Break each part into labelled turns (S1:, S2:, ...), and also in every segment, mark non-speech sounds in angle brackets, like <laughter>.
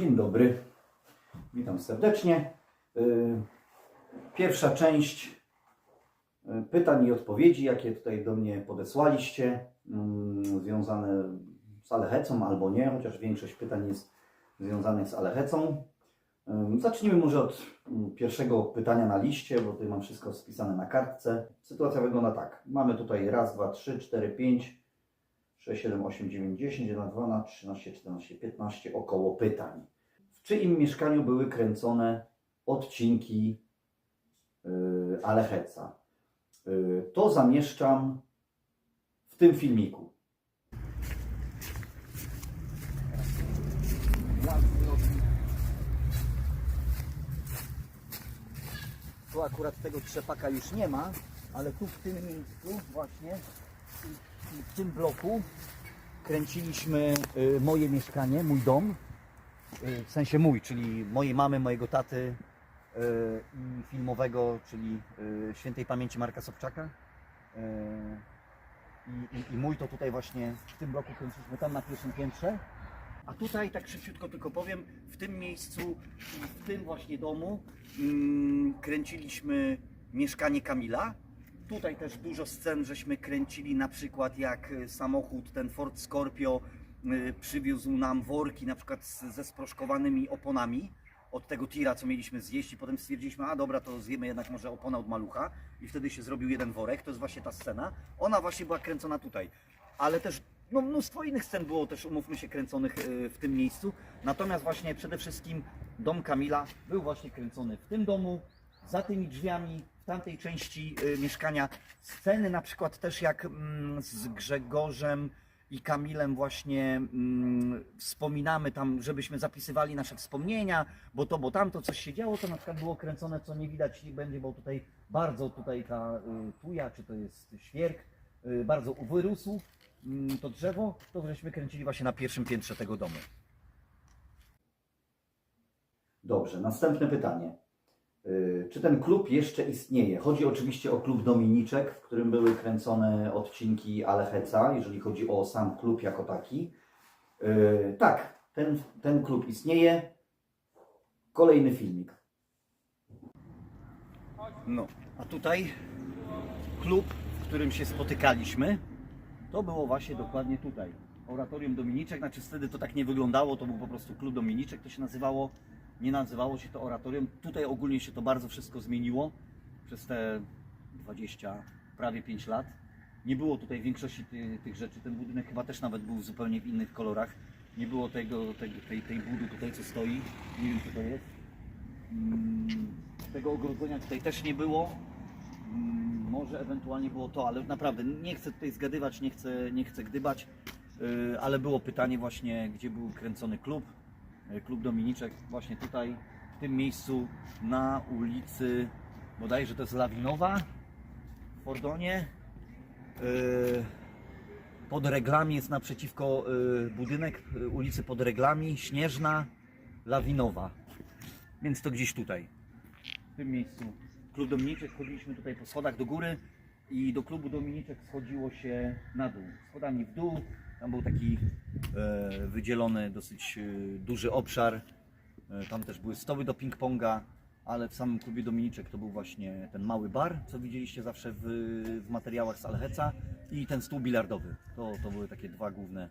S1: Dzień dobry, witam serdecznie. Y, Pierwsza część y, pytań i odpowiedzi, jakie tutaj do mnie podesłaliście, mm, związane z Alechecą albo nie, chociaż większość pytań jest związanych z Alechecą. Y, Zacznijmy może od mm, pierwszego pytania na liście, bo tutaj mam wszystko spisane na kartce. Sytuacja wygląda tak. Mamy tutaj raz, dwa, trzy, cztery, pięć, 6, 7, 8, 9, 10, 11, 12, 13, 14, 15 około pytań. W czyim mieszkaniu były kręcone odcinki yy, Alecheca? Yy, to zamieszczam w tym filmiku. Tu akurat tego trzepaka już nie ma, ale tu w tym miejscu właśnie, w tym bloku kręciliśmy y, moje mieszkanie, mój dom. Y, w sensie mój, czyli mojej mamy, mojego taty y, i filmowego, czyli świętej pamięci Marka Sobczaka. I, i, I mój to tutaj właśnie w tym bloku kręciliśmy tam na pierwszym piętrze. A tutaj tak szybciutko tylko powiem, w tym miejscu, w tym właśnie domu mm, kręciliśmy mieszkanie Kamila. Tutaj też dużo scen żeśmy kręcili, na przykład jak y, samochód, ten Ford Scorpio y, przywiózł nam worki na przykład ze sproszkowanymi oponami od tego tira, co mieliśmy zjeść i potem stwierdziliśmy, a dobra, to zjemy jednak może opona od malucha i wtedy się zrobił jeden worek, to jest właśnie ta scena. Ona właśnie była kręcona tutaj, ale też no, mnóstwo innych scen było też, umówmy się, kręconych y, w tym miejscu. Natomiast właśnie przede wszystkim dom Kamila był właśnie kręcony w tym domu, za tymi drzwiami, w tamtej części y, mieszkania. Sceny na przykład też jak mm, z Grzegorzem i Kamilem właśnie mm, wspominamy tam, żebyśmy zapisywali nasze wspomnienia, bo to, bo tamto coś się działo, to na przykład było kręcone, co nie widać nie będzie, bo tutaj bardzo tutaj ta y, tuja, czy to jest świerk, y, bardzo wyrósł mm, to drzewo, to żeśmy kręcili właśnie na pierwszym piętrze tego domu. Dobrze, następne pytanie. Y, Czy ten klub jeszcze istnieje? Chodzi oczywiście o klub Dominiczek, w którym były kręcone odcinki Alecheca, jeżeli chodzi o sam klub jako taki. Y, Tak, ten, ten klub istnieje. Kolejny filmik. No, a tutaj klub, w którym się spotykaliśmy, to było właśnie dokładnie tutaj. Oratorium Dominiczek, znaczy wtedy to tak nie wyglądało, to był po prostu klub Dominiczek, to się nazywało. Nie nazywało się to oratorium. Tutaj ogólnie się to bardzo wszystko zmieniło przez te 20, prawie 5 lat. Nie było tutaj większości ty, tych rzeczy. Ten budynek chyba też nawet był zupełnie w innych kolorach. Nie było tego, tego tej, tej budy tutaj, co stoi. Nie wiem, co to jest. Mm, Tego ogrodzenia tutaj też nie było. Mm, Może ewentualnie było to, ale naprawdę nie chcę tutaj zgadywać, nie chcę, nie chcę gdybać, yy, ale było pytanie właśnie, gdzie był kręcony klub, klub Dominiczek, właśnie tutaj, w tym miejscu, na ulicy, bodajże to jest Lawinowa, w Fordonie. Yy, Pod reglami jest naprzeciwko yy, budynek ulicy pod reglami, Śnieżna, Lawinowa. Więc to gdzieś tutaj w tym miejscu klub Dominiczek, chodziliśmy tutaj po schodach do góry i do klubu Dominiczek schodziło się na dół, schodami w dół. Tam był taki e, wydzielony dosyć e, duży obszar. E, tam też były stoły do ping-ponga, ale w samym klubie Dominiczek to był właśnie ten mały bar, co widzieliście zawsze w, w materiałach z Alheca i ten stół bilardowy. To, to były takie dwa główne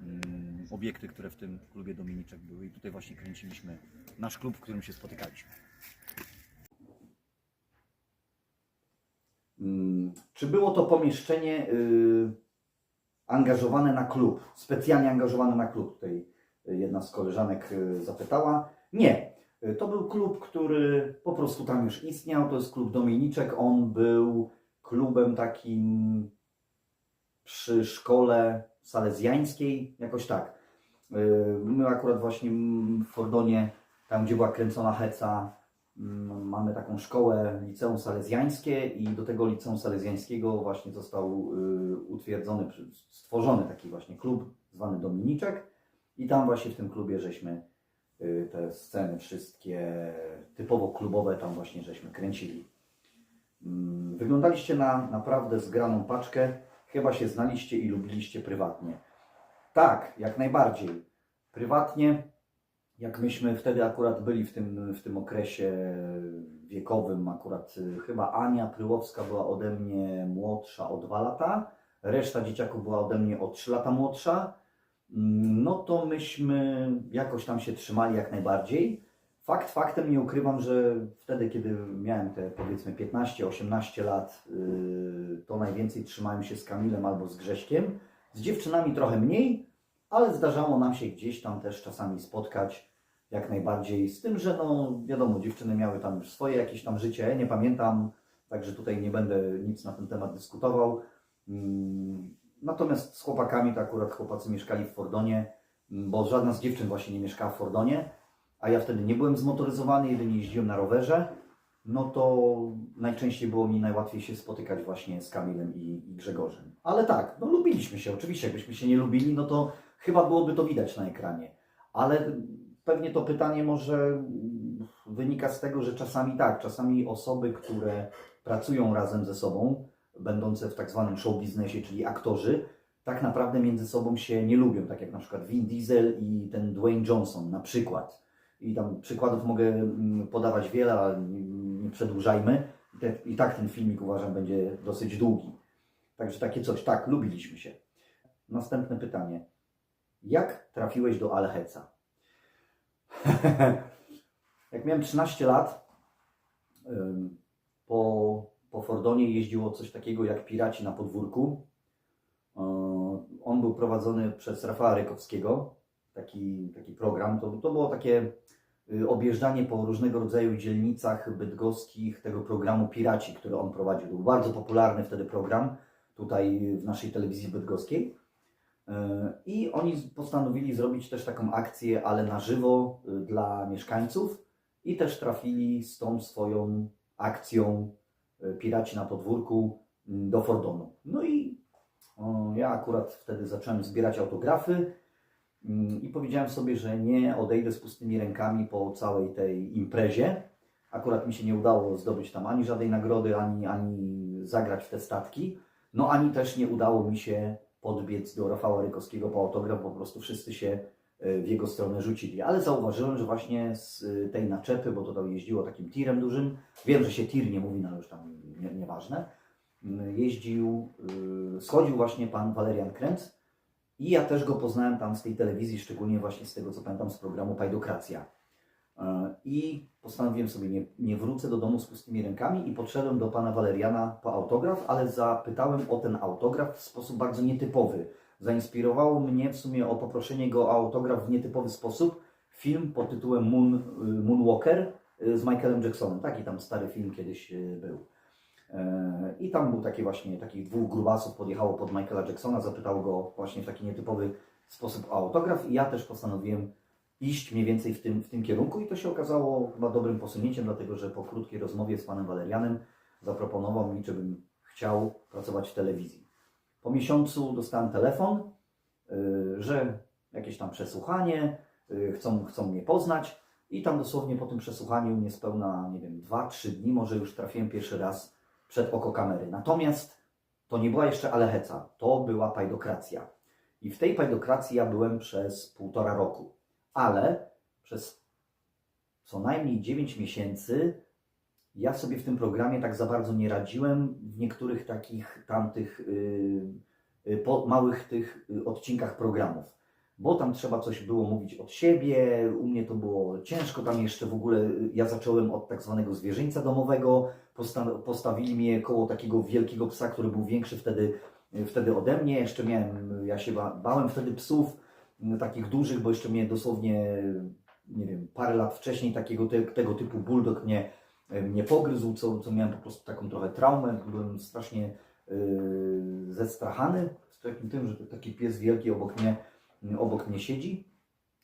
S1: mm, obiekty, które w tym klubie Dominiczek były i tutaj właśnie kręciliśmy nasz klub, w którym się spotykaliśmy. Mm, Czy było to pomieszczenie y, angażowane na klub, specjalnie angażowane na klub? Tutaj y, jedna z koleżanek y, zapytała. Nie. Y, To był klub, który po prostu tam już istniał. To jest klub Dominiczek. On był klubem takim przy szkole salezjańskiej, jakoś tak. My akurat właśnie w Fordonie, tam gdzie była kręcona heca, Mamy taką szkołę liceum salezjańskie i do tego liceum salezjańskiego właśnie został y, utwierdzony, stworzony taki właśnie klub zwany Dominiczek i tam właśnie w tym klubie żeśmy y, te sceny wszystkie typowo klubowe tam właśnie żeśmy kręcili. Mm, Wyglądaliście na naprawdę zgraną paczkę, chyba się znaliście i lubiliście prywatnie. Tak, jak najbardziej. Prywatnie Jak myśmy wtedy akurat byli w tym, w tym okresie wiekowym, akurat y, chyba Ania Pryłowska była ode mnie młodsza o 2 lata, reszta dzieciaków była ode mnie o 3 lata młodsza, mm, no to myśmy jakoś tam się trzymali jak najbardziej. Fakt faktem nie ukrywam, że wtedy, kiedy miałem te powiedzmy 15-18 lat, yy, to najwięcej trzymałem się z Kamilem albo z Grześkiem. Z dziewczynami trochę mniej, ale zdarzało nam się gdzieś tam też czasami spotkać jak najbardziej. Z tym, że no wiadomo, dziewczyny miały tam już swoje jakieś tam życie, nie pamiętam, także tutaj nie będę nic na ten temat dyskutował. Mm, Natomiast z chłopakami to akurat chłopacy mieszkali w Fordonie, mm, bo żadna z dziewczyn właśnie nie mieszkała w Fordonie, a ja wtedy nie byłem zmotoryzowany, jedynie jeździłem na rowerze, no to najczęściej było mi najłatwiej się spotykać właśnie z Kamilem i, i Grzegorzem. Ale tak, no lubiliśmy się, oczywiście, jakbyśmy się nie lubili, no to chyba byłoby to widać na ekranie. Ale pewnie to pytanie może mm, wynika z tego, że czasami tak, czasami osoby, które pracują razem ze sobą, będące w tak zwanym show biznesie, czyli aktorzy, tak naprawdę między sobą się nie lubią, tak jak na przykład Vin Diesel i ten Dwayne Johnson na przykład. I tam przykładów mogę mm, podawać wiele, ale nie, przedłużajmy. I tak ten filmik uważam będzie dosyć długi. Także takie coś, tak, lubiliśmy się. Następne pytanie. Jak trafiłeś do Alheca? <laughs> Jak miałem 13 lat, po, po Fordonie jeździło coś takiego jak Piraci na podwórku. On był prowadzony przez Rafała Rykowskiego, taki, taki program. To, to było takie y, objeżdżanie po różnego rodzaju dzielnicach bydgoskich tego programu Piraci, który on prowadził. Był bardzo popularny wtedy program tutaj w naszej telewizji bydgoskiej. Yy, I oni postanowili zrobić też taką akcję, ale na żywo y, dla mieszkańców i też trafili z tą swoją akcją y, Piraci na podwórku mm, do Fordonu. No i ja akurat wtedy zacząłem zbierać autografy i powiedziałem sobie, że nie odejdę z pustymi rękami po całej tej imprezie. Akurat mi się nie udało zdobyć tam ani żadnej nagrody, ani, ani zagrać w te statki. No ani też nie udało mi się podbiec do Rafała Rykowskiego po autograf, po prostu wszyscy się y, w jego stronę rzucili. Ale zauważyłem, że właśnie z y, tej naczepy, bo to tam jeździło takim tirem dużym, wiem, że się tir nie mówi, no ale już tam nie- nieważne, jeździł, y, schodził właśnie pan Walerian Kręc i ja też go poznałem tam z tej telewizji, szczególnie właśnie z tego, co pamiętam z programu Pajdokracja. E, I postanowiłem sobie, nie, nie wrócę do domu z pustymi rękami i podszedłem do pana Waleriana po autograf, ale zapytałem o ten autograf w sposób bardzo nietypowy. Zainspirowało mnie w sumie o poproszenie go o autograf w nietypowy sposób film pod tytułem Moon, y, Moonwalker y, z Michaelem Jacksonem. Taki tam stary film kiedyś y, był. E, I tam był taki właśnie, takich dwóch grubasów podjechało pod Michaela Jacksona, zapytało go właśnie w taki nietypowy sposób o autograf i ja też postanowiłem iść mniej więcej w tym, w tym kierunku i to się okazało chyba dobrym posunięciem, dlatego że po krótkiej rozmowie z panem Walerianem zaproponował mi, czy bym chciał pracować w telewizji. Po miesiącu dostałem telefon, y, że jakieś tam przesłuchanie, y, chcą, chcą mnie poznać i tam dosłownie po tym przesłuchaniu niespełna, nie wiem, 2-3 dni może już trafiłem pierwszy raz przed oko kamery. Natomiast to nie była jeszcze Aleheca, to była pajdokracja. I w tej pajdokracji ja byłem przez półtora roku. Ale przez co najmniej 9 miesięcy ja sobie w tym programie tak za bardzo nie radziłem. W niektórych takich tamtych y, y, po, małych tych y, odcinkach programów. Bo tam trzeba coś było mówić od siebie, u mnie to było ciężko, tam jeszcze w ogóle y, ja zacząłem od tak zwanego zwierzyńca domowego, posta- postawili mnie koło takiego wielkiego psa, który był większy wtedy, wtedy ode mnie, jeszcze miałem, ja się ba- bałem wtedy psów, takich dużych, bo jeszcze mnie dosłownie, nie wiem, parę lat wcześniej takiego te, tego typu bulldog mnie, y, mnie pogryzł, co, co miałem po prostu taką trochę traumę, byłem strasznie yy, zestrachany z takim tym, że taki pies wielki obok mnie, obok mnie siedzi.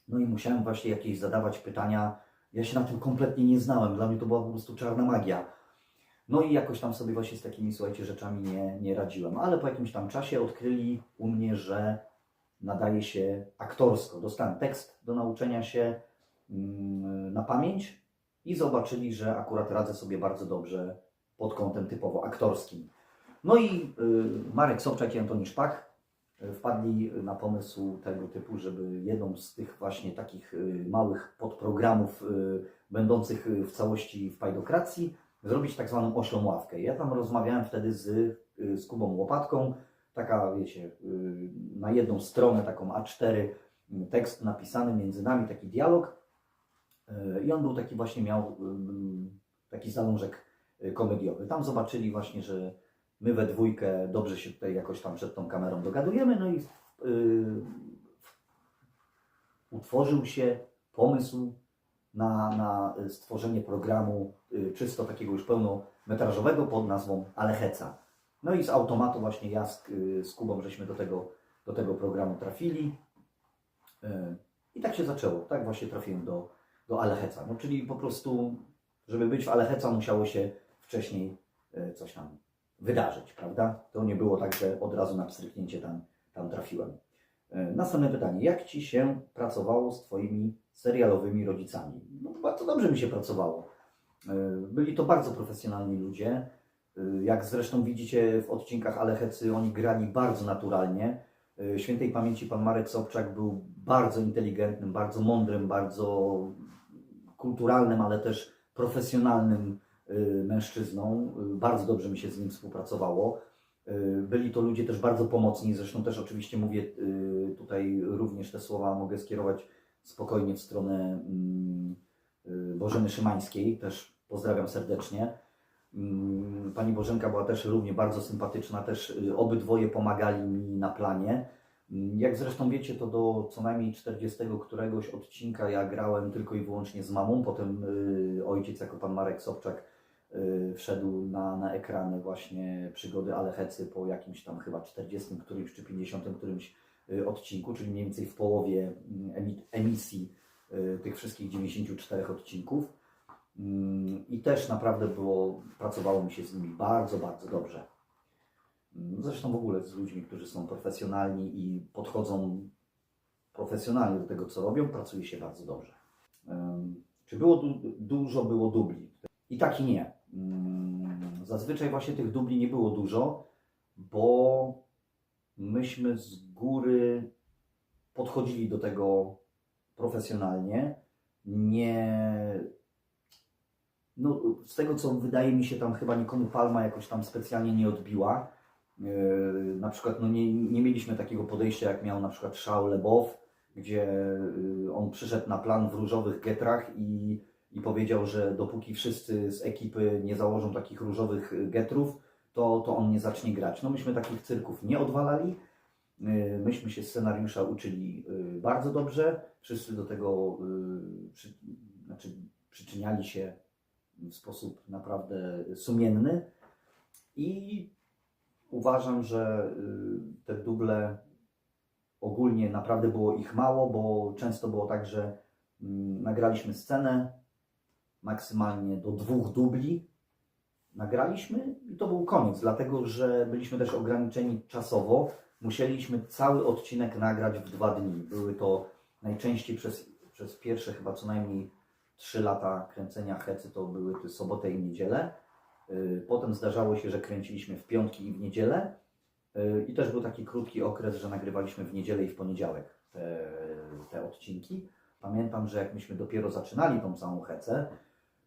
S1: No i musiałem właśnie jakieś zadawać pytania. Ja się na tym kompletnie nie znałem, dla mnie to była po prostu czarna magia. No i jakoś tam sobie właśnie z takimi, słuchajcie, rzeczami nie, nie radziłem. Ale po jakimś tam czasie odkryli u mnie, że nadaje się aktorsko. Dostałem tekst do nauczenia się mm, na pamięć i zobaczyli, że akurat radzę sobie bardzo dobrze pod kątem typowo aktorskim. No i y, Marek Sobczak i Antoni Szpak e, wpadli na pomysł tego typu, żeby jedną z tych właśnie takich e, małych podprogramów będących w całości w pajdokracji zrobić tak zwaną oślą ławkę. Ja tam rozmawiałem wtedy z, z Kubą Łopatką, taka wiecie, e, na jedną stronę, taką A4 m, tekst napisany między nami, taki dialog E, i on był taki właśnie, miał ym, taki zalążek y, komediowy. Tam zobaczyli właśnie, że my we dwójkę dobrze się tutaj jakoś tam przed tą kamerą dogadujemy, no i utworzył się pomysł na, na stworzenie programu y, czysto takiego już pełnometrażowego pod nazwą Alecheca. No i z automatu właśnie ja z, y, z Kubą żeśmy do tego, do tego programu trafili. Y, I tak się zaczęło. Tak właśnie trafiłem do, do Alecheca. No, czyli po prostu, żeby być w Alecheca musiało się wcześniej y, coś tam wydarzyć, prawda? To nie było tak, że od razu na pstryknięcie tam, tam trafiłem. Następne pytanie. Jak Ci się pracowało z Twoimi serialowymi rodzicami? No bardzo dobrze mi się pracowało. Byli to bardzo profesjonalni ludzie. Y, Jak zresztą widzicie w odcinkach Alechecy, oni grali bardzo naturalnie. Y, Świętej pamięci pan Marek Sobczak był bardzo inteligentnym, bardzo mądrym, bardzo kulturalnym, ale też profesjonalnym y, mężczyzną. Bardzo dobrze mi się z nim współpracowało. Byli to ludzie też bardzo pomocni, zresztą też oczywiście mówię tutaj również te słowa mogę skierować spokojnie w stronę mm, Bożeny Szymańskiej, też pozdrawiam serdecznie. Mm, Pani Bożenka była też równie bardzo sympatyczna, też y, obydwoje pomagali mi na planie. Mm, Jak zresztą wiecie, to do co najmniej 40 któregoś odcinka ja grałem tylko i wyłącznie z mamą, potem y, ojciec jako pan Marek Sobczak y, wszedł na, na ekrany właśnie przygody Alechecy po jakimś tam chyba 40 którymś czy 50 którymś odcinku, czyli mniej więcej w połowie mm, emi- emisji tych wszystkich 94 odcinków. I też naprawdę było, pracowało mi się z nimi bardzo, bardzo dobrze. Zresztą w ogóle z ludźmi, którzy są profesjonalni i podchodzą profesjonalnie do tego, co robią, pracuje się bardzo dobrze. Czy było du- dużo było dubli? I tak i nie. Zazwyczaj właśnie tych dubli nie było dużo, bo myśmy z góry podchodzili do tego profesjonalnie. Nie no, z tego co wydaje mi się, tam chyba nikomu palma jakoś tam specjalnie nie odbiła. Yy, na przykład no nie, nie mieliśmy takiego podejścia, jak miał na przykład Charles Lebow, gdzie yy, on przyszedł na plan w różowych getrach i, i powiedział, że dopóki wszyscy z ekipy nie założą takich różowych y, getrów, to, to on nie zacznie grać. No myśmy takich cyrków nie odwalali. Myśmy się scenariusza uczyli bardzo dobrze. Wszyscy do tego przy, znaczy, przyczyniali się w sposób naprawdę sumienny i uważam, że y, te duble ogólnie naprawdę było ich mało, bo często było tak, że mm, nagraliśmy scenę maksymalnie do dwóch dubli. Nagraliśmy i to był koniec, dlatego że byliśmy też ograniczeni czasowo. Musieliśmy cały odcinek nagrać w dwa dni. Były to najczęściej przez, przez pierwsze chyba co najmniej trzy lata kręcenia hecy to były te sobotę i niedzielę. Yy, Potem zdarzało się, że kręciliśmy w piątki i w niedzielę. Yy, I też był taki krótki okres, że nagrywaliśmy w niedzielę i w poniedziałek te, te odcinki. Pamiętam, że jak myśmy dopiero zaczynali tą całą hecę,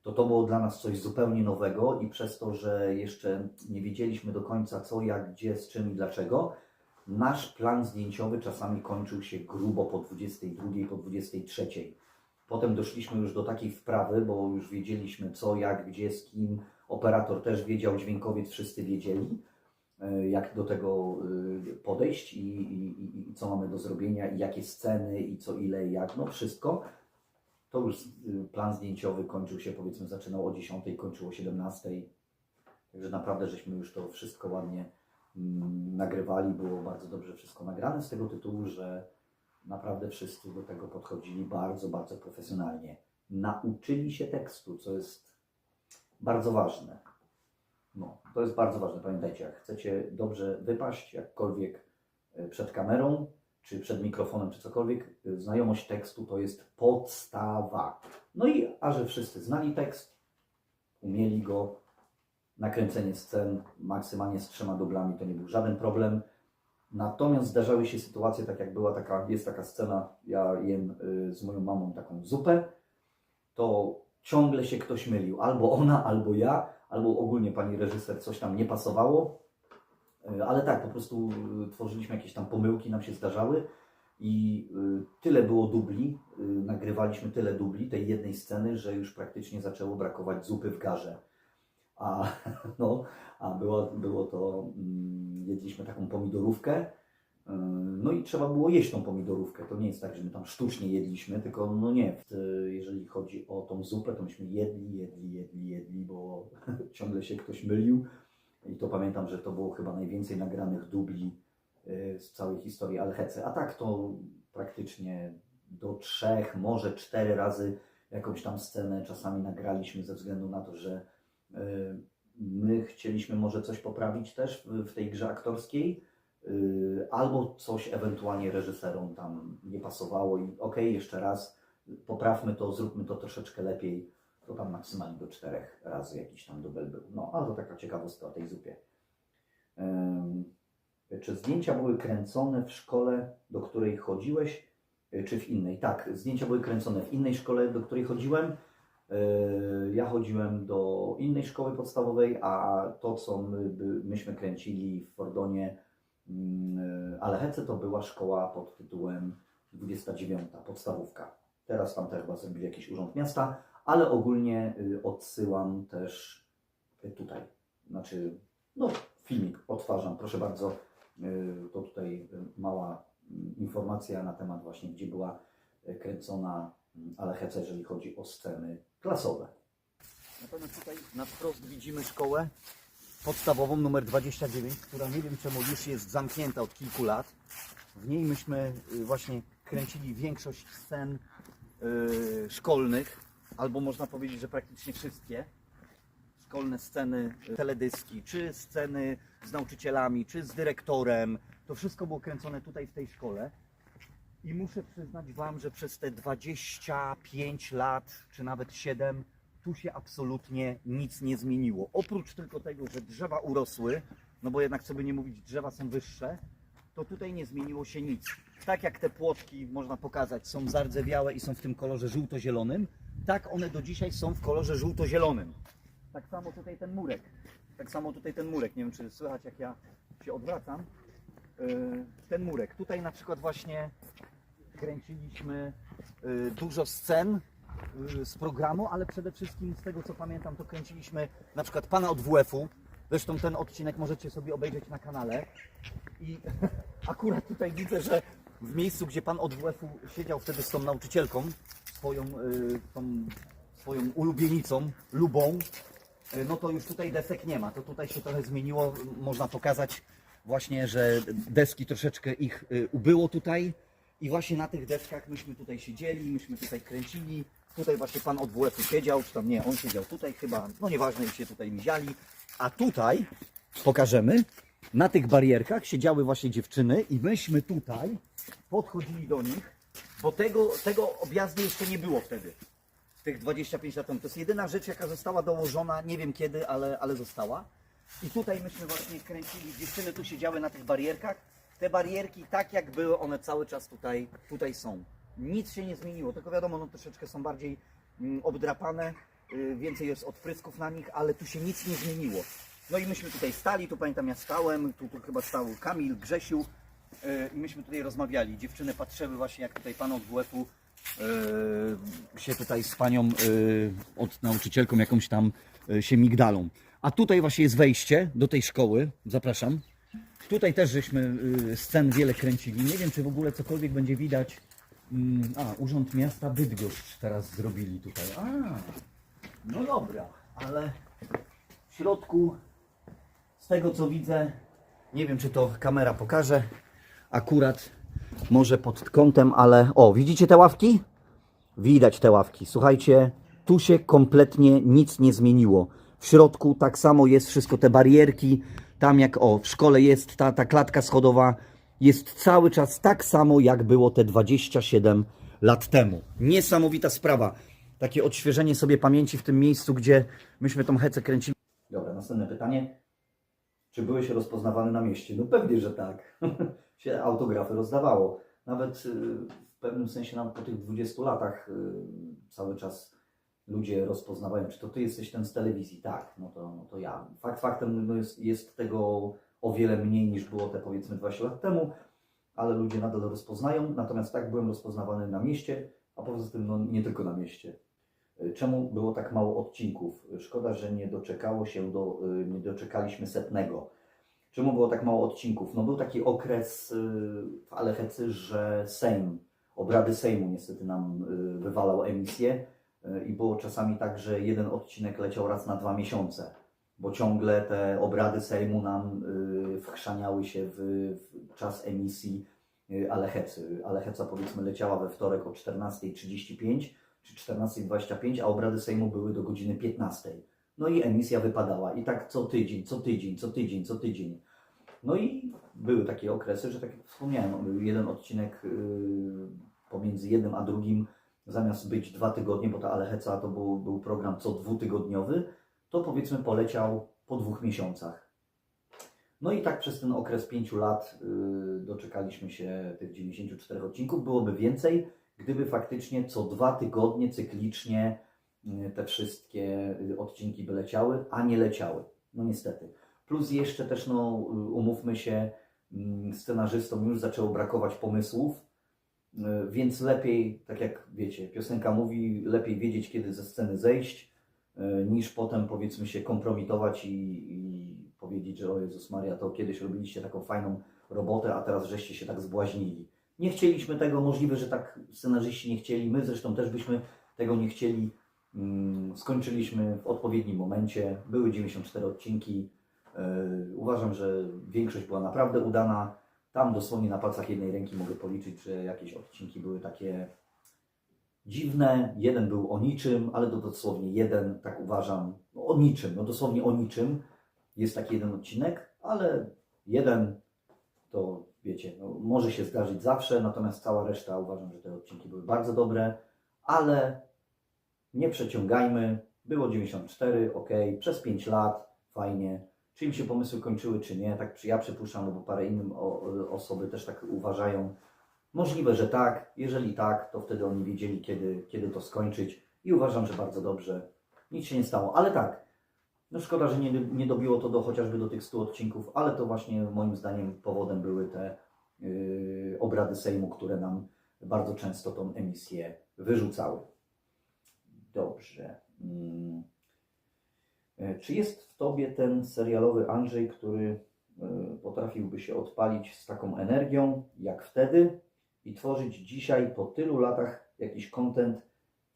S1: to to było dla nas coś zupełnie nowego i przez to, że jeszcze nie wiedzieliśmy do końca co, jak, gdzie, z czym i dlaczego, nasz plan zdjęciowy czasami kończył się grubo po 22, po 23. Potem doszliśmy już do takiej wprawy, bo już wiedzieliśmy co, jak, gdzie, z kim. Operator też wiedział, dźwiękowiec wszyscy wiedzieli, e, jak do tego e, podejść i, i, i- co mamy do zrobienia, i jakie sceny, i co, ile, jak, no wszystko. To już y, plan zdjęciowy kończył się, powiedzmy, zaczynał o 10, kończył o 17. Także naprawdę żeśmy już to wszystko ładnie mm, nagrywali, było bardzo dobrze wszystko nagrane z tego tytułu, że naprawdę wszyscy do tego podchodzili bardzo, bardzo profesjonalnie. Nauczyli się tekstu, co jest bardzo ważne. No, to jest bardzo ważne. Pamiętajcie, jak chcecie dobrze wypaść, jakkolwiek e, przed kamerą, czy przed mikrofonem, czy cokolwiek, e, znajomość tekstu to jest podstawa. No i, a że wszyscy znali tekst, umieli go, nakręcenie scen maksymalnie z trzema dublami to nie był żaden problem.
S2: Natomiast zdarzały się sytuacje, tak jak była taka, jest taka scena, ja jem y, z moją mamą taką zupę, to ciągle się ktoś mylił. Albo ona, albo ja, albo ogólnie pani reżyser coś tam nie pasowało. Y, Ale tak, po prostu y, tworzyliśmy jakieś tam pomyłki, nam się zdarzały. I tyle było dubli, nagrywaliśmy tyle dubli tej jednej sceny, że już praktycznie zaczęło brakować zupy w garze. A, <laughs> no, a było, było to, mm, jedliśmy taką pomidorówkę, y, no i trzeba było jeść tą pomidorówkę. To nie jest tak, że my tam sztucznie jedliśmy, tylko no nie, y, jeżeli chodzi o tą zupę, to myśmy jedli, jedli, jedli, jedli, bo <laughs> ciągle się ktoś mylił. I to pamiętam, że to było chyba najwięcej nagranych dubli y, z całej historii Alhece. A tak to praktycznie do trzech, może cztery razy jakąś tam scenę czasami nagraliśmy ze względu na to, że my chcieliśmy może coś poprawić też w, tej grze aktorskiej, y, albo coś ewentualnie reżyserom tam nie pasowało i okej, jeszcze raz poprawmy to, zróbmy to troszeczkę lepiej. To tam maksymalnie do czterech razy jakiś tam dubel był. No, ale to taka ciekawostka o tej zupie. Ym, czy zdjęcia były kręcone w szkole, do której chodziłeś, czy w innej? Tak, zdjęcia były kręcone w innej szkole, do której chodziłem. Y, Ja chodziłem do innej szkoły podstawowej, a to, co my, myśmy kręcili w Fordonie mm, Alehece, to była szkoła pod tytułem 29, podstawówka. Teraz tam też chyba zrobili jakiś urząd miasta, ale ogólnie y, odsyłam też y, tutaj. Znaczy, no, filmik odtwarzam, proszę bardzo. Y, To tutaj mała mm, informacja na temat właśnie, gdzie była kręcona Alehece, jeżeli chodzi o sceny klasowe.
S1: Natomiast tutaj na wprost widzimy szkołę podstawową numer 29, która nie wiem czemu już jest zamknięta od kilku lat. W niej myśmy y, właśnie kręcili większość scen y, szkolnych, albo można powiedzieć, że praktycznie wszystkie szkolne sceny, y, teledyski, czy sceny z nauczycielami, czy z dyrektorem. To wszystko było kręcone tutaj w tej szkole. I muszę przyznać Wam, że przez te 25 lat, czy nawet 7, tu się absolutnie nic nie zmieniło. Oprócz tylko tego, że drzewa urosły, no bo jednak, co by nie mówić, drzewa są wyższe, to tutaj nie zmieniło się nic. Tak jak te płotki, można pokazać, są zardzewiałe i są w tym kolorze żółto-zielonym, tak one do dzisiaj są w kolorze żółto-zielonym. Tak samo tutaj ten murek. Tak samo tutaj ten murek. Nie wiem, czy słychać, jak ja się odwracam. Yy, Ten murek. Tutaj na przykład właśnie kręciliśmy y, dużo scen y, z programu, ale przede wszystkim z tego co pamiętam, to kręciliśmy na przykład pana od WF-u. Zresztą ten odcinek możecie sobie obejrzeć na kanale. I <laughs> akurat tutaj widzę, że w miejscu, gdzie pan od WF-u siedział wtedy z tą nauczycielką, swoją, y, tą, swoją ulubienicą, lubą, no to już tutaj desek nie ma. To tutaj się trochę zmieniło. Można pokazać właśnie, że deski troszeczkę ich ubyło tutaj. I właśnie na tych deskach myśmy tutaj siedzieli, myśmy tutaj kręcili. Tutaj właśnie pan od WF-u siedział, czy tam nie, on siedział tutaj chyba, no nieważne, i się tutaj miziali. A tutaj pokażemy, na tych barierkach siedziały właśnie dziewczyny i myśmy tutaj podchodzili do nich, bo tego, tego objazdu jeszcze nie było wtedy. Tych 25 lat temu. To jest jedyna rzecz, jaka została dołożona, nie wiem kiedy, ale, ale została. I tutaj myśmy właśnie kręcili, dziewczyny tu siedziały na tych barierkach. Te barierki, tak jak były, one cały czas tutaj, tutaj są. Nic się nie zmieniło, tylko wiadomo, no troszeczkę są bardziej mm, obdrapane, y, więcej jest odprysków na nich, ale tu się nic nie zmieniło. No i myśmy tutaj stali, tu pamiętam ja stałem, tu, tu chyba stał Kamil, Grzesiu y, i myśmy tutaj rozmawiali. Dziewczyny patrzyły właśnie jak tutaj pan od WF-u y, się tutaj z panią od nauczycielką jakąś tam się migdalą. A tutaj właśnie jest wejście do tej szkoły, zapraszam. Tutaj też żeśmy y, scen wiele kręcili. Nie wiem, czy w ogóle cokolwiek będzie widać. Mm, A, Urząd Miasta Bydgoszcz teraz zrobili tutaj. A, no dobra, ale w środku, z tego co widzę, nie wiem, czy to kamera pokaże, akurat może pod kątem, ale o, widzicie te ławki? Widać te ławki. Słuchajcie, tu się kompletnie nic nie zmieniło. W środku tak samo jest wszystko, te barierki, tam jak o, w szkole jest ta, ta klatka schodowa, jest cały czas tak samo, jak było te 27 lat temu. Niesamowita sprawa. Takie odświeżenie sobie pamięci w tym miejscu, gdzie myśmy tą hecę kręcili. Dobra, następne pytanie.
S2: Czy byłeś rozpoznawany na mieście? No pewnie, że tak. <laughs> się autografy rozdawało. Nawet y, w pewnym sensie nawet po tych 20 latach y, cały czas ludzie rozpoznawają, czy to ty jesteś ten z telewizji. Tak, no to, no to ja. Fakt faktem no jest, jest tego o wiele mniej niż było te powiedzmy 20 lat temu, ale ludzie nadal rozpoznają. Natomiast tak byłem rozpoznawany na mieście, a poza tym no, nie tylko na mieście. Y, Czemu było tak mało odcinków? Szkoda, że nie doczekało się do, y, nie doczekaliśmy setnego. Czemu było tak mało odcinków? No był taki okres y, w Alechecy, że Sejm, obrady Sejmu niestety nam wywalał emisję i było czasami tak, że jeden odcinek leciał raz na dwa miesiące, bo ciągle te obrady Sejmu nam y, wchrzaniały się w, czas emisji y, Alechecy. Alecheca powiedzmy leciała we wtorek o 14.35 czy 14.25, a obrady Sejmu były do godziny 15.00. No i emisja wypadała. I tak co tydzień, co tydzień, co tydzień, co tydzień. No i były takie okresy, że tak jak wspomniałem, jeden odcinek yy, pomiędzy jednym a drugim, zamiast być dwa tygodnie, bo ta Aleheca to był, był program co dwutygodniowy, to powiedzmy poleciał po dwóch miesiącach. No i tak przez ten okres pięciu lat yy, doczekaliśmy się tych 94 odcinków. Byłoby więcej, gdyby faktycznie co dwa tygodnie cyklicznie y, te wszystkie y, odcinki by leciały, a nie leciały. No niestety. Plus jeszcze też, no y, umówmy się, mm, scenarzystom już zaczęło brakować pomysłów, więc lepiej, tak jak wiecie, piosenka mówi, lepiej wiedzieć, kiedy ze sceny zejść, y, niż potem powiedzmy się kompromitować i, i powiedzieć, że o Jezus Maria, to kiedyś robiliście taką fajną robotę, a teraz żeście się tak zbłaźnili. Nie chcieliśmy tego, możliwe, że tak scenarzyści nie chcieli, my zresztą też byśmy tego nie chcieli. Mm, Skończyliśmy w odpowiednim momencie, były 94 odcinki. Yy, Uważam, że większość była naprawdę udana. Tam dosłownie na palcach jednej ręki mogę policzyć, że jakieś odcinki były takie dziwne. Jeden był o niczym, ale to dosłownie jeden, tak uważam, no, o niczym, no dosłownie o niczym. Jest taki jeden odcinek, ale jeden to wiecie, no, może się zdarzyć zawsze, natomiast cała reszta uważam, że te odcinki były bardzo dobre, ale nie przeciągajmy. Było 94, ok, przez 5 lat, fajnie. Czy im się pomysły kończyły, czy nie, tak ja przypuszczam, no bo parę innych osoby też tak uważają. Możliwe, że tak. Jeżeli tak, to wtedy oni wiedzieli, kiedy, kiedy to skończyć i uważam, że bardzo dobrze. Nic się nie stało, ale tak. No szkoda, że nie, nie dobiło to do chociażby do tych 100 odcinków, ale to właśnie moim zdaniem powodem były te yy, obrady Sejmu, które nam bardzo często tą emisję wyrzucały. Dobrze. Mm. E, Czy jest w Tobie ten serialowy Andrzej, który e, potrafiłby się odpalić z taką energią jak wtedy i tworzyć dzisiaj po tylu latach jakiś content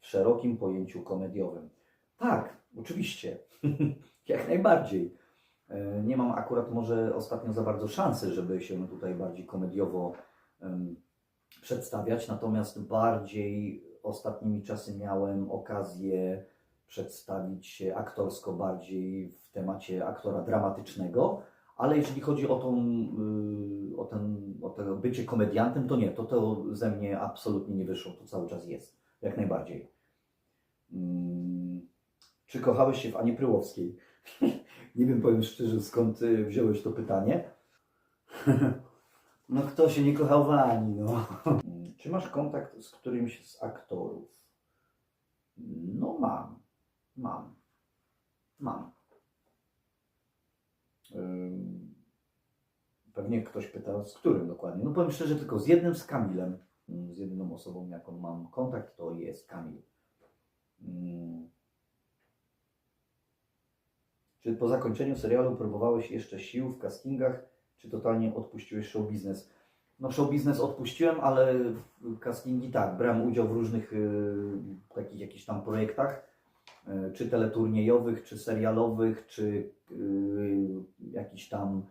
S2: w szerokim pojęciu komediowym? Tak, oczywiście. <laughs> jak najbardziej. E, Nie mam akurat może ostatnio za bardzo szansy, żeby się tutaj bardziej komediowo przedstawiać, natomiast bardziej ostatnimi czasy miałem okazję przedstawić się aktorsko bardziej w temacie aktora dramatycznego, ale jeżeli chodzi o, tą, y, o, ten, o to bycie komediantem, to nie, to to ze mnie absolutnie nie wyszło, to cały czas jest, jak najbardziej. Mm, Czy kochałeś się w Anie Pryłowskiej? <laughs> nie wiem, powiem szczerze, skąd y, wziąłeś to pytanie. <laughs> no kto się nie kochał w Ani, no. <laughs> Czy masz kontakt z którymś z aktorów? No mam. Mam. Mam. Pewnie ktoś pyta, z którym dokładnie. No powiem szczerze, tylko z jednym, z Kamilem. Ym, Z jedyną osobą, jaką mam kontakt, to jest Kamil. Ym. Czy po zakończeniu serialu próbowałeś jeszcze sił w castingach, czy totalnie odpuściłeś show biznes? No show biznes odpuściłem, ale w castingi tak, brałem udział w różnych y, takich jakichś tam projektach, czy teleturniejowych, czy serialowych, czy y, jakichś tam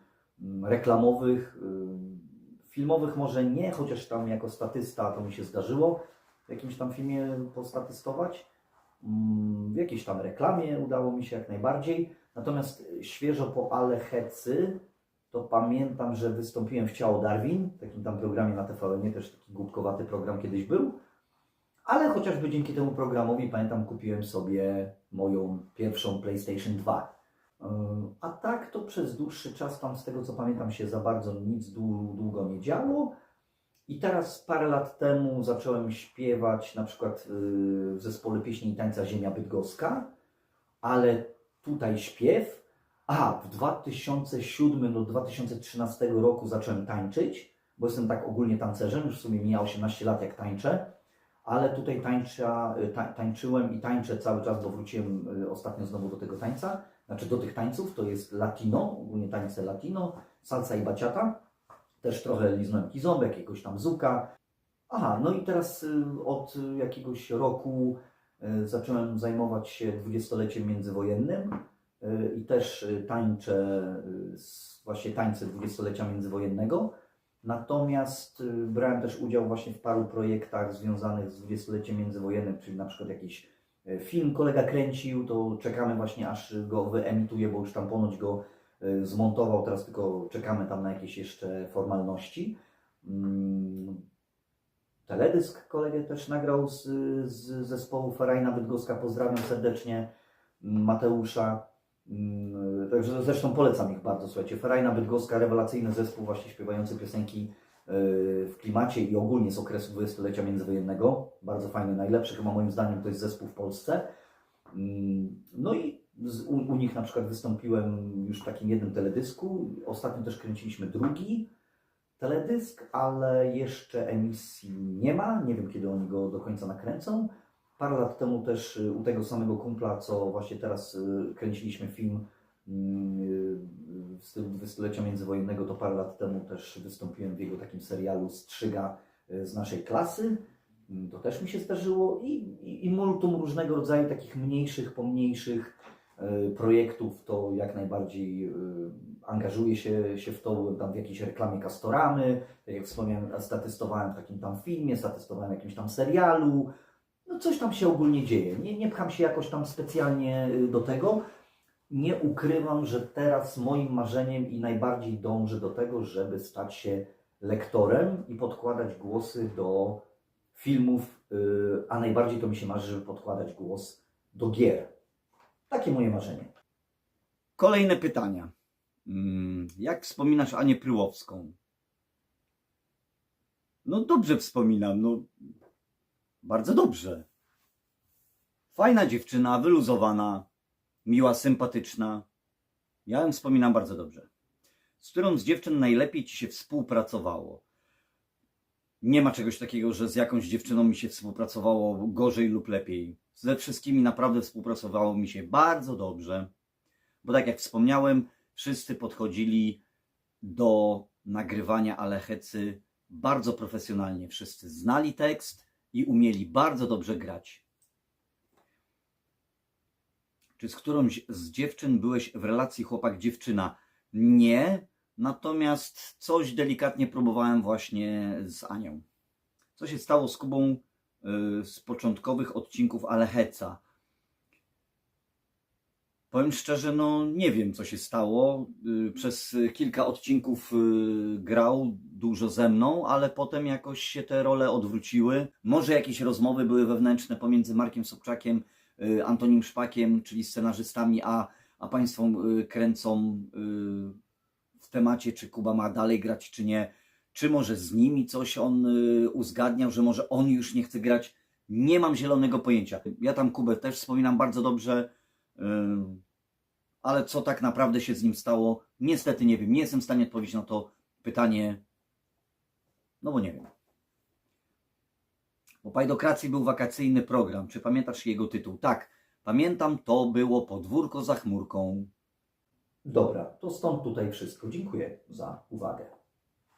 S2: mm, reklamowych, y, filmowych może nie, chociaż tam jako statysta to mi się zdarzyło w jakimś tam filmie postatystować. Mm, W jakiejś tam reklamie udało mi się jak najbardziej. Natomiast świeżo po Alehecy to pamiętam, że wystąpiłem w Ciało Darwin, w takim tam programie na TVN, też taki głupkowaty program kiedyś był. Ale chociażby dzięki temu programowi, pamiętam, kupiłem sobie moją pierwszą PlayStation 2. Yy, A tak to przez dłuższy czas tam z tego co pamiętam się za bardzo nic dłu- długo nie działo. I teraz parę lat temu zacząłem śpiewać na przykład yy, w zespole pieśni i tańca Ziemia Bydgoska, ale tutaj śpiew. A, w 2007 do 2013 roku zacząłem tańczyć, bo jestem tak ogólnie tancerzem, już w sumie mija 18 lat jak tańczę, ale tutaj tańcza, ta, tańczyłem i tańczę cały czas, bo wróciłem y, ostatnio znowu do tego tańca, znaczy do tych tańców, to jest latino, ogólnie tańce latino, salsa i baciata, też trochę liznąłem kizombe, jakiegoś tam zuka. Aha, no i teraz y, od y, jakiegoś roku y, zacząłem zajmować się dwudziestoleciem międzywojennym y, i też y, tańczę y, właśnie tańce dwudziestolecia międzywojennego. Natomiast y, brałem też udział właśnie w paru projektach związanych z dwudziestoleciem międzywojennym, czyli na przykład jakiś y, film kolega kręcił, to czekamy właśnie aż go wyemituje, bo już tam ponoć go y, zmontował, teraz tylko czekamy tam na jakieś jeszcze formalności. Mm, Teledysk kolegę też nagrał z, z zespołu Ferajna Bydgoska, pozdrawiam serdecznie mm, Mateusza. Mm, Także zresztą polecam ich bardzo, słuchajcie. Ferajna Bydgoska, rewelacyjny zespół właśnie śpiewający piosenki yy, w klimacie i ogólnie z okresu dwudziestolecia międzywojennego. Bardzo fajny, najlepszy chyba moim zdaniem to jest zespół w Polsce. Mm, No i u, u nich na przykład wystąpiłem już w takim jednym teledysku. Ostatnio też kręciliśmy drugi teledysk, ale jeszcze emisji nie ma. Nie wiem kiedy oni go do końca nakręcą. Parę lat temu też y, u tego samego kumpla, co właśnie teraz y, kręciliśmy film mm, y, stylu dwudziestolecia międzywojennego, to parę lat temu też wystąpiłem w jego takim serialu Strzyga z naszej klasy. Mm, To też mi się zdarzyło i, i, i multum różnego rodzaju takich mniejszych, pomniejszych projektów, to jak najbardziej angażuję się, się w to, byłem tam w jakiejś reklamie Castoramy, tak jak wspomniałem, statystowałem w takim tam filmie, statystowałem w jakimś tam serialu, no coś tam się ogólnie dzieje. Nie, nie pcham się jakoś tam specjalnie y, do tego. Nie ukrywam, że teraz moim marzeniem i najbardziej dążę do tego, żeby stać się lektorem i podkładać głosy do filmów, y, a najbardziej to mi się marzy, żeby podkładać głos do gier. Takie moje marzenie.
S1: Kolejne pytania. Mm, Jak wspominasz Anię Pryłowską? No dobrze wspominam, no bardzo dobrze. Fajna dziewczyna, wyluzowana, miła, sympatyczna. Ja ją wspominam bardzo dobrze. Z którą z dziewczyn najlepiej ci się współpracowało? Nie ma czegoś takiego, że z jakąś dziewczyną mi się współpracowało gorzej lub lepiej. Ze wszystkimi naprawdę współpracowało mi się bardzo dobrze. Bo tak jak wspomniałem, wszyscy podchodzili do nagrywania Alechecy bardzo profesjonalnie. Wszyscy znali tekst i umieli bardzo dobrze grać. Czy z którąś z dziewczyn byłeś w relacji chłopak-dziewczyna? Nie, natomiast coś delikatnie próbowałem właśnie z Anią. Co się stało z Kubą y, z początkowych odcinków Alecheca? Powiem szczerze, no nie wiem co się stało. Y, Przez kilka odcinków y, grał dużo ze mną, ale potem jakoś się te role odwróciły. Może jakieś rozmowy były wewnętrzne pomiędzy Markiem Sobczakiem, y, Antonim Szpakiem, czyli scenarzystami, a, a państwą kręcą w temacie, czy Kuba ma dalej grać, czy nie. Czy może z nimi coś on uzgadniał, że może on już nie chce grać. Nie mam zielonego pojęcia. Ja tam Kubę też wspominam bardzo dobrze. Ale co tak naprawdę się z nim stało, niestety nie wiem. Nie jestem w stanie odpowiedzieć na to pytanie, no bo nie wiem. Po Pajdokracji był wakacyjny program. Czy pamiętasz jego tytuł? Tak, pamiętam, to było Podwórko za chmurką.
S2: Dobra, to stąd tutaj wszystko. Dziękuję za uwagę.